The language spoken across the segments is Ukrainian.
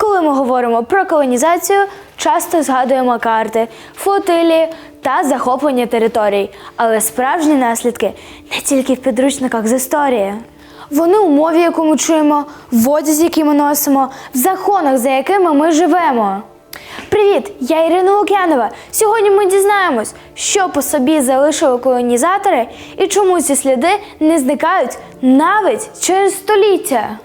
Коли ми говоримо про колонізацію, часто згадуємо карти, флотилії та захоплення територій, але справжні наслідки не тільки в підручниках з історії. Вони у мові, яку ми чуємо, в одязі, який ми носимо, в законах, за якими ми живемо. Привіт, я Ірина Лук'янова. Сьогодні ми дізнаємось, що по собі залишили колонізатори і чому ці сліди не зникають навіть через століття.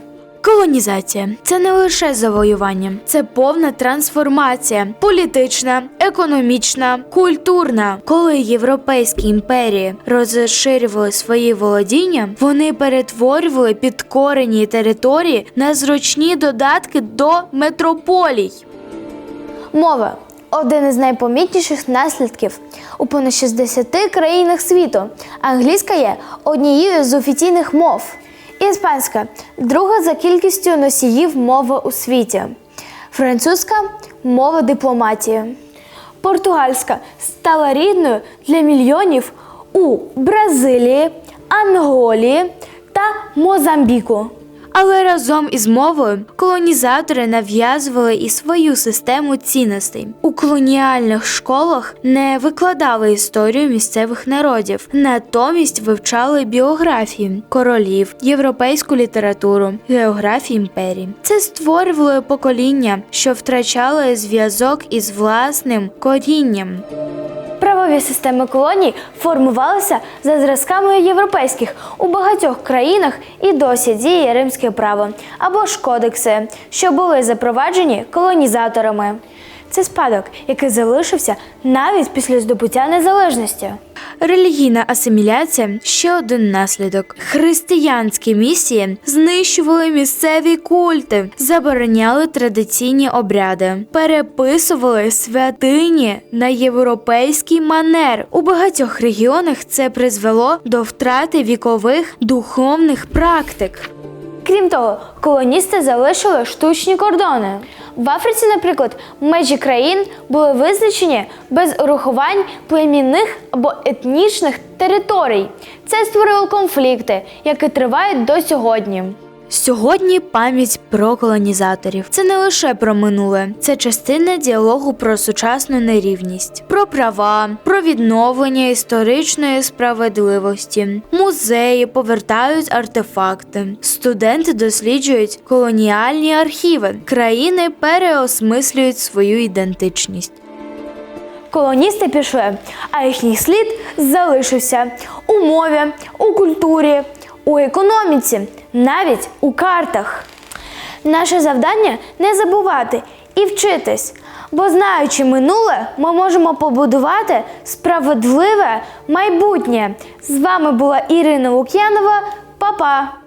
Колонізація це не лише завоювання, це повна трансформація політична, економічна, культурна. Коли європейські імперії розширювали свої володіння, вони перетворювали підкорені території на зручні додатки до метрополій. Мова один із найпомітніших наслідків у понад 60 країнах світу. Англійська є однією з офіційних мов. Іспанська друга за кількістю носіїв мови у світі. Французька мова дипломатії. Португальська стала рідною для мільйонів у Бразилії, Анголії та Мозамбіку. Але разом із мовою колонізатори нав'язували і свою систему цінностей. У колоніальних школах не викладали історію місцевих народів, натомість вивчали біографії королів, європейську літературу, географію імперії. Це створювало покоління, що втрачали зв'язок із власним корінням. Правові системи колоній формувалися за зразками європейських. У багатьох країнах і досі діє римське право або ж кодекси, що були запроваджені колонізаторами. Це спадок, який залишився навіть після здобуття незалежності. Релігійна асиміляція ще один наслідок. Християнські місії знищували місцеві культи, забороняли традиційні обряди, переписували святині на європейський манер. У багатьох регіонах це призвело до втрати вікових духовних практик. Крім того, колоністи залишили штучні кордони. В Африці, наприклад, межі країн були визначені без урахувань племінних або етнічних територій. Це створило конфлікти, які тривають до сьогодні. Сьогодні пам'ять про колонізаторів це не лише про минуле, це частина діалогу про сучасну нерівність, про права, про відновлення історичної справедливості. Музеї повертають артефакти. Студенти досліджують колоніальні архіви. Країни переосмислюють свою ідентичність. Колоністи пішли, а їхній слід залишився у мові, у культурі, у економіці, навіть у картах. Наше завдання не забувати і вчитись, бо знаючи минуле, ми можемо побудувати справедливе майбутнє. З вами була Ірина Лук'янова. Па-па!